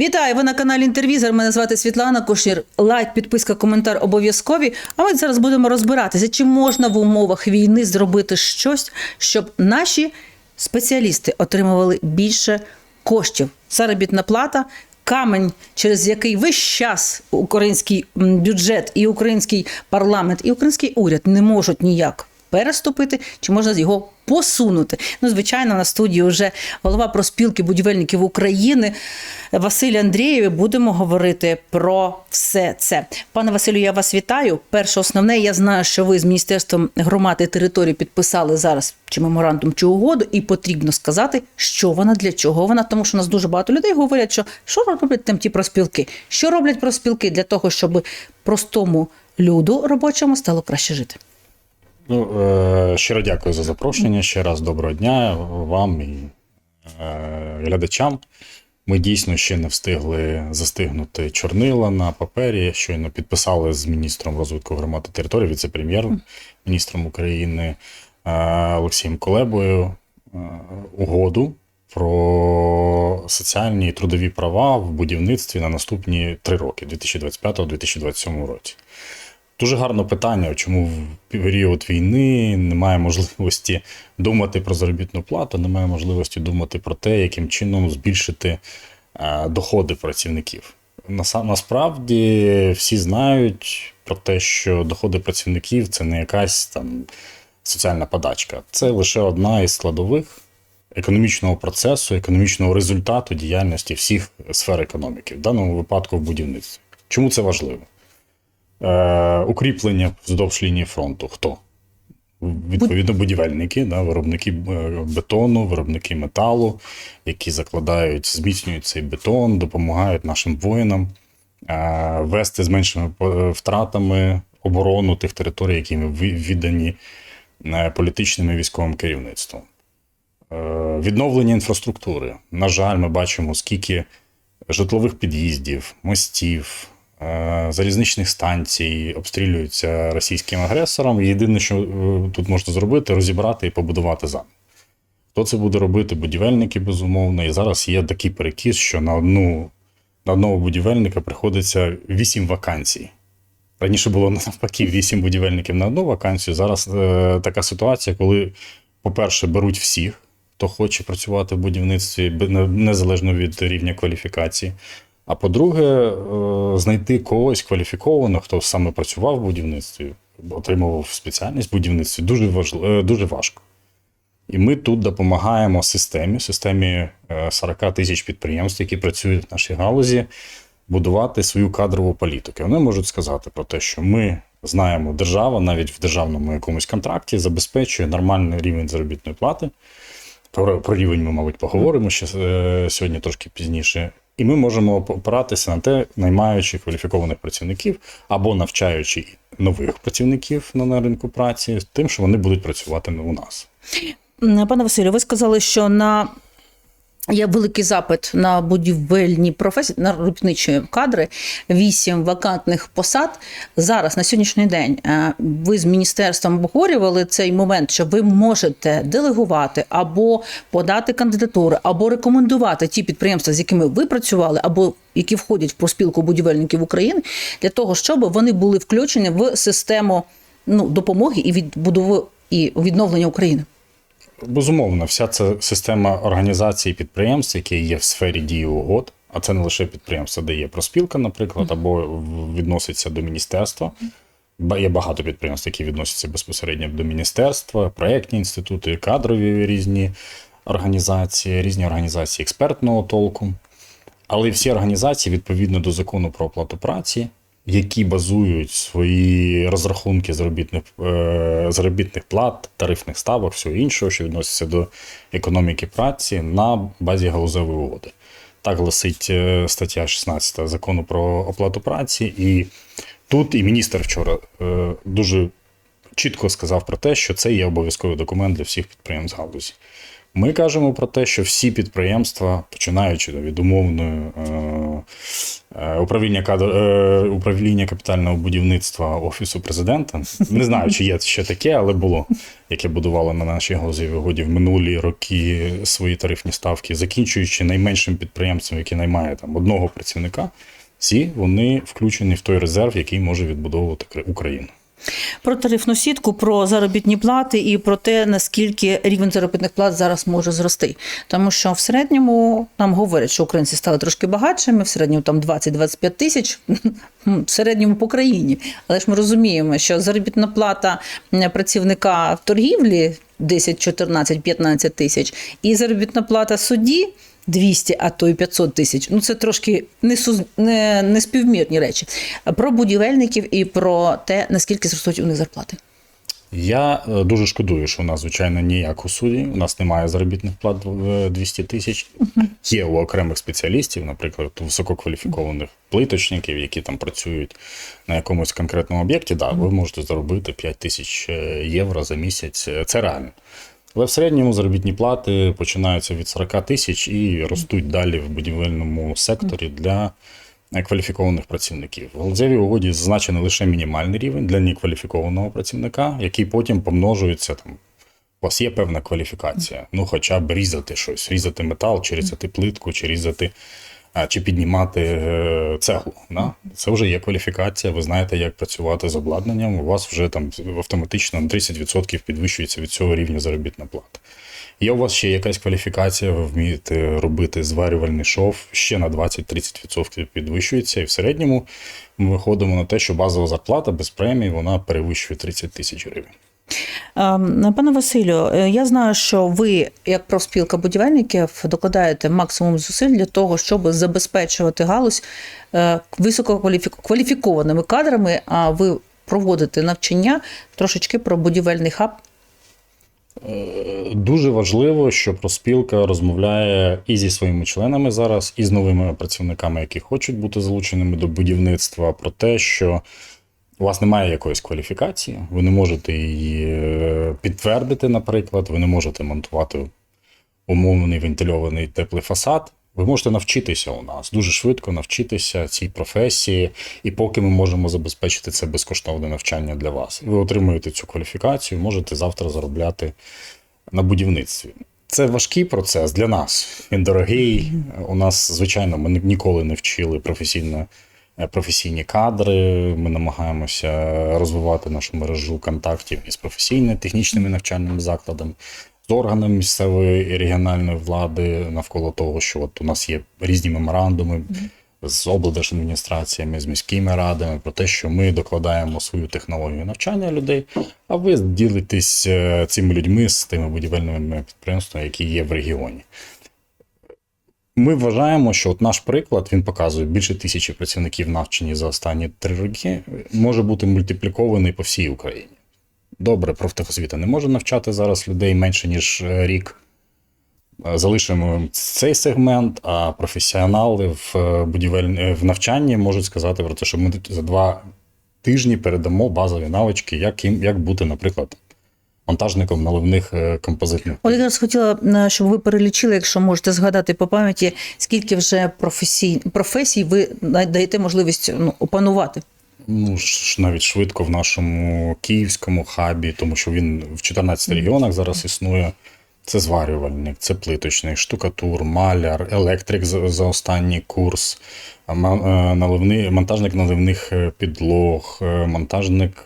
Вітаю! Ви на каналі Інтервізор. Мене звати Світлана Кушнір. Лайк, підписка, коментар обов'язкові. А ми зараз будемо розбиратися, чи можна в умовах війни зробити щось, щоб наші спеціалісти отримували більше коштів. Заробітна плата. Камень, через який весь час український бюджет і український парламент, і український уряд не можуть ніяк переступити, чи можна його посунути. Ну, звичайно, на студії вже голова проспілки будівельників України Василь Андрієв. Будемо говорити про все це. Пане Василю, я вас вітаю. Перше основне, я знаю, що ви з міністерством громади території підписали зараз чи меморандум, чи угоду, і потрібно сказати, що вона для чого вона, тому що у нас дуже багато людей говорять, що що роблять там ті проспілки, що роблять проспілки для того, щоб простому люду робочому стало краще жити. Ну, е, щиро дякую за запрошення. Ще раз доброго дня вам і е, глядачам. Ми дійсно ще не встигли застигнути чорнила на папері. Щойно підписали з міністром розвитку громади території, віце-прем'єр-міністром України е, Олексієм Колебою е, угоду про соціальні і трудові права в будівництві на наступні три роки 2025-2027 році. Дуже гарне питання, чому в період війни немає можливості думати про заробітну плату, немає можливості думати про те, яким чином збільшити е, доходи працівників. Насправді всі знають про те, що доходи працівників це не якась там соціальна подачка, це лише одна із складових економічного процесу, економічного результату діяльності всіх сфер економіки, в даному випадку в будівництві. Чому це важливо? Е, укріплення вздовж лінії фронту. Хто? Відповідно, будівельники, да, виробники е, бетону, виробники металу, які закладають, зміцнюють цей бетон, допомагають нашим воїнам е, вести з меншими е, втратами оборону тих територій, які віддані е, політичним і військовим керівництвом. Е, Відновлення інфраструктури. На жаль, ми бачимо, скільки житлових під'їздів, мостів, залізничних станцій обстрілюються російським агресором. Єдине, що е, тут можна зробити, розібрати і побудувати заново. Хто це буде робити? Будівельники, безумовно. І зараз є такий перекіс, що на одну на одного будівельника приходиться 8 вакансій. Раніше було навпаки 8 будівельників на одну вакансію. Зараз е, така ситуація, коли, по-перше, беруть всіх, хто хоче працювати в будівництві, незалежно від рівня кваліфікації. А по-друге, е, знайти когось кваліфікованого, хто саме працював в будівництві, отримував спеціальність в будівництві, дуже, важливо, дуже важко. І ми тут допомагаємо системі, системі е, 40 тисяч підприємств, які працюють в нашій галузі, будувати свою кадрову політику. Вони можуть сказати про те, що ми знаємо, держава навіть в державному якомусь контракті забезпечує нормальний рівень заробітної плати. Про, про рівень ми, мабуть, поговоримо ще е, сьогодні трошки пізніше. І ми можемо опиратися на те, наймаючи кваліфікованих працівників або навчаючи нових працівників на, ринку праці, тим, що вони будуть працювати у нас. Пане Василю, ви сказали, що на є великий запит на будівельні професії, на робітничі кадри, вісім вакантних посад. Зараз на сьогоднішній день е, ви з міністерством обговорювали цей момент, що ви можете делегувати або подати кандидатури, або рекомендувати ті підприємства, з якими ви працювали, або які входять в проспілку будівельників України, для того, щоб вони були включені в систему ну, допомоги і відбудови і відновлення України. Безумовно, вся ця система організації підприємств, які є в сфері дії угод, а це не лише підприємство, де є проспілка, наприклад, або відноситься до міністерства. Є багато підприємств, які відносяться безпосередньо до міністерства, проєктні інститути, кадрові різні організації, різні організації експертного толку. Але всі організації відповідно до закону про оплату праці, які базують свої розрахунки заробітних, е, заробітних плат, тарифних ставок, всього іншого, що відноситься до економіки праці на базі галузевої угоди. Так гласить е, стаття 16 закону про оплату праці. І тут і міністр вчора е, дуже чітко сказав про те, що це є обов'язковий документ для всіх підприємств галузі. Ми кажемо про те, що всі підприємства, починаючи від умовної управління кадр, е, управління капітального будівництва офісу президента, не знаю, чи є ще таке, але було, яке будувало на нашій галузі вигоді в минулі роки свої тарифні ставки, закінчуючи найменшим підприємцем, яке наймає там одного працівника, всі вони включені в той резерв, який може відбудовувати Україну. Про тарифну сітку, про заробітні плати і про те, наскільки рівень заробітних плат зараз може зрости. Тому що в середньому нам говорять, що українці стали трошки багатшими, в середньому там 20-25 тисяч, в середньому по країні. Але ж ми розуміємо, що заробітна плата працівника в торгівлі 10, 14, 15 тисяч, і заробітна плата судді 200, а то й 500 тисяч. Ну це трошки не, суз... не, не співмірні речі. Про будівельників і про те, наскільки зростуть у них зарплати. Я е, дуже шкодую, що у нас, звичайно, ніяк у суді. У нас немає заробітних плат в 200 тисяч. Є у окремих спеціалістів, наприклад, у висококваліфікованих плиточників, які там працюють на якомусь конкретному об'єкті. Да, ви можете заробити 5 тисяч е, євро за місяць. Е, Це реально. Але в середньому заробітні плати починаються від 40 тисяч і ростуть далі в будівельному секторі для кваліфікованих працівників. В галузевій угоді зазначений лише мінімальний рівень для некваліфікованого працівника, який потім помножується там. У вас є певна кваліфікація. Ну, хоча б різати щось, різати метал, чи різати плитку, чи різати, чи піднімати е, цеглу. Да? Це вже є кваліфікація. Ви знаєте, як працювати з обладнанням. У вас вже там автоматично на 30% підвищується від цього рівня заробітна плата. Є у вас ще якась кваліфікація, ви вмієте робити зварювальний шов, ще на 20-30% підвищується, і в середньому ми виходимо на те, що базова зарплата без премії вона перевищує 30 тисяч гривень. Ем, Пане Василю, е, я знаю, що ви, як профспілка будівельників, докладаєте максимум зусиль для того, щоб забезпечувати галузь е, висококваліфікованими кадрами, а ви проводите навчання трошечки про будівельний хаб. Дуже важливо, що проспілка розмовляє і зі своїми членами зараз, і з новими працівниками, які хочуть бути залученими до будівництва, про те, що у вас немає якоїсь кваліфікації, ви не можете її е, підтвердити, наприклад, ви не можете монтувати умовний вентильований теплий фасад. Ви можете навчитися у нас дуже швидко навчитися цій професії, і поки ми можемо забезпечити це безкоштовне навчання для вас. Ви отримуєте цю кваліфікацію, можете завтра заробляти на будівництві. Це важкий процес для нас. Він дорогий. У нас, звичайно, ми ніколи не вчили професійно, професійні кадри. Ми намагаємося розвивати нашу мережу контактів із професійно-технічними навчальними закладами, з органами місцевої і регіональної влади навколо того, що от у нас є різні меморандуми. З облдержадміністраціями, з міськими радами про те, що ми докладаємо свою технологію навчання людей, а ви ділитесь е, цими людьми з тими будівельними підприємствами, які є в регіоні. Ми вважаємо, що от наш приклад він показує більше тисячі працівників навчені за останні три роки, може бути мультиплікований по всій Україні. Добре, профтехосвіта не може навчати зараз людей менше ніж е, рік. Е, Залишимо цей сегмент, а професіонали в е, будівель... в навчанні можуть сказати про те, що ми за два тижні передамо базові навички, як, їм, як бути, наприклад, монтажником наливних е, композитних. От якраз хотіла, е, щоб ви перелічили, якщо можете згадати по пам'яті, скільки вже професій, професій ви даєте можливість ну, опанувати. Ну, ж навіть швидко в нашому київському хабі, тому що він в 14 регіонах зараз існує. Це зварювальник, це плиточник, штукатур, маляр, електрик за, за останній курс, е, наливний, монтажник наливних підлог, монтажник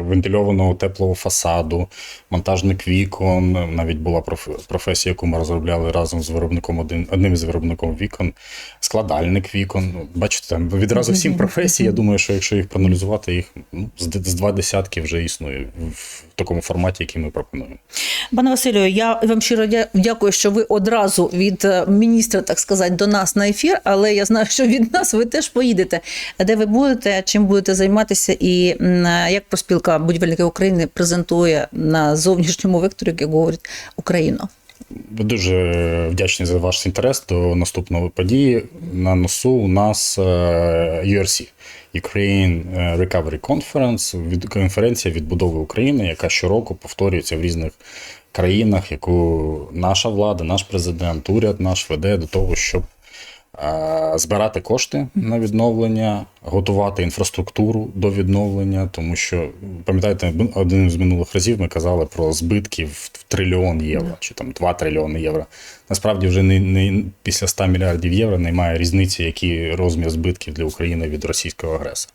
вентильованого теплого фасаду, монтажник вікон. Навіть була проф- професія, яку ми розробляли разом з виробником один, одним із виробником вікон, складальник вікон. Ну, Бачите, там відразу сім професій. Я думаю, що якщо їх проаналізувати, їх ну, з, з два десятки вже існує в такому форматі, який ми пропонуємо. Пане Василю, я вам щиро дякую, що ви одразу від е, міністра, так сказати, до нас на ефір, але я знаю, що від нас ви теж поїдете. Де ви будете, чим будете займатися, і м, як проспілка будівельників України презентує на зовнішньому векторі, як говорять, Україну. дуже вдячні за ваш інтерес до наступної події. На носу у нас е, URC Ukraine Recovery Conference, від конференція відбудови України, яка щороку повторюється в різних країнах, яку наша влада, наш президент, уряд наш веде до того, щоб е, збирати кошти на відновлення, готувати інфраструктуру до відновлення, тому що пам'ятаєте, один з минулих разів ми казали про збитки в трильйон євро чи там 2 трильйони євро. Насправді вже не, не після 100 мільярдів євро немає різниці, який розмір збитків для України від російського агресора.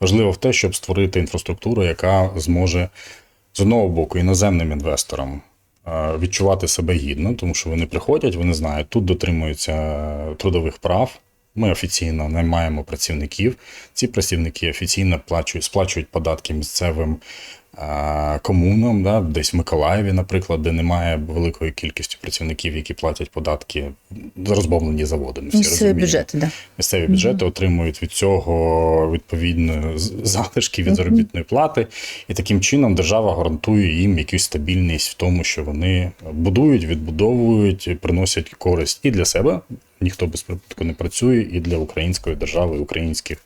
Важливо в те, щоб створити інфраструктуру, яка зможе з одного боку іноземним інвесторам відчувати себе гідно, тому що вони приходять, вони знають, тут дотримуються трудових прав. Ми офіційно наймаємо працівників. Ці працівники офіційно плачують, сплачують податки місцевим е, комунам, да, десь в Миколаєві, наприклад, де немає великої кількості працівників, які платять податки, розбомблені заводи. Ми всі Місцеві бюджети, да. Місцеві бюджети отримують від цього відповідно залишки від заробітної плати, і таким чином держава гарантує їм якусь стабільність в тому, що вони будують, відбудовують, приносять користь і для себе. Ніхто без прибутку не працює, і для української держави, і українських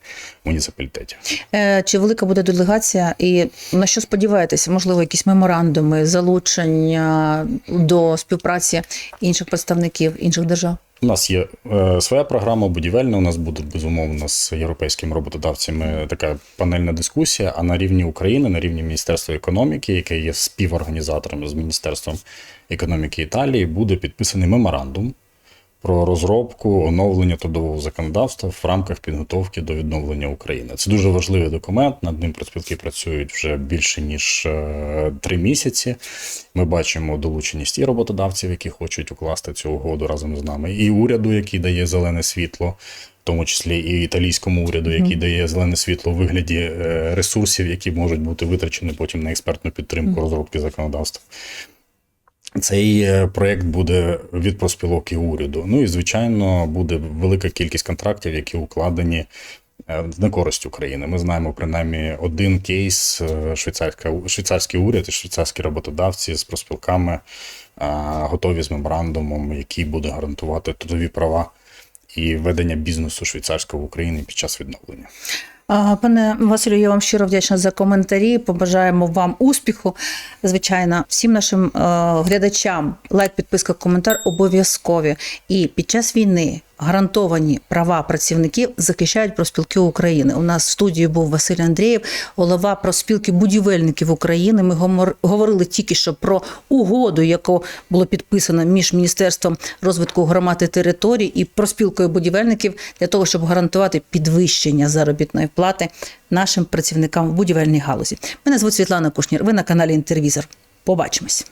муніципалітетів. Е, Чи велика буде делегація, і на що сподіваєтеся? Можливо, якісь меморандуми, залучення до співпраці інших представників інших держав? У нас є е, своя програма будівельна. У нас буде безумовно з європейськими роботодавцями така панельна дискусія. А на рівні України, на рівні Міністерства економіки, яке є співорганізатором з Міністерством економіки Італії, буде підписаний меморандум про розробку оновлення трудового законодавства в рамках підготовки до відновлення України. Це дуже важливий документ. Над ним профспілки працюють вже більше ніж е, три місяці. Ми бачимо долученість і роботодавців, які хочуть укласти цю угоду разом з нами, і уряду, який дає зелене світло. В тому числі і італійському уряду, який дає зелене світло у вигляді е, ресурсів, які можуть бути витрачені потім на експертну підтримку розробки законодавства. Цей е, проект буде від профспілок і уряду. Ну і звичайно буде велика кількість контрактів, які укладені е, на користь України. Ми знаємо принаймні один кейс е, швейцарська швейцарський уряд і швейцарські роботодавці з профспілками е, готові з меморандумом, який буде гарантувати трудові права і ведення бізнесу швейцарського в Україні під час відновлення. Пане Василю, я вам щиро вдячна за коментарі. Побажаємо вам успіху. Звичайно, всім нашим е, глядачам лайк, підписка, коментар обов'язкові. І під час війни гарантовані права працівників захищають профспілки України. У нас в студії був Василь Андрієв, голова профспілки будівельників України. Ми говорили тільки що про угоду, яку було підписано між Міністерством розвитку громад і територій і профспілкою будівельників для того, щоб гарантувати підвищення заробітної плати нашим працівникам в будівельній галузі. Мене звуть Світлана Кушнір. Ви на каналі Інтервізор. Побачимось.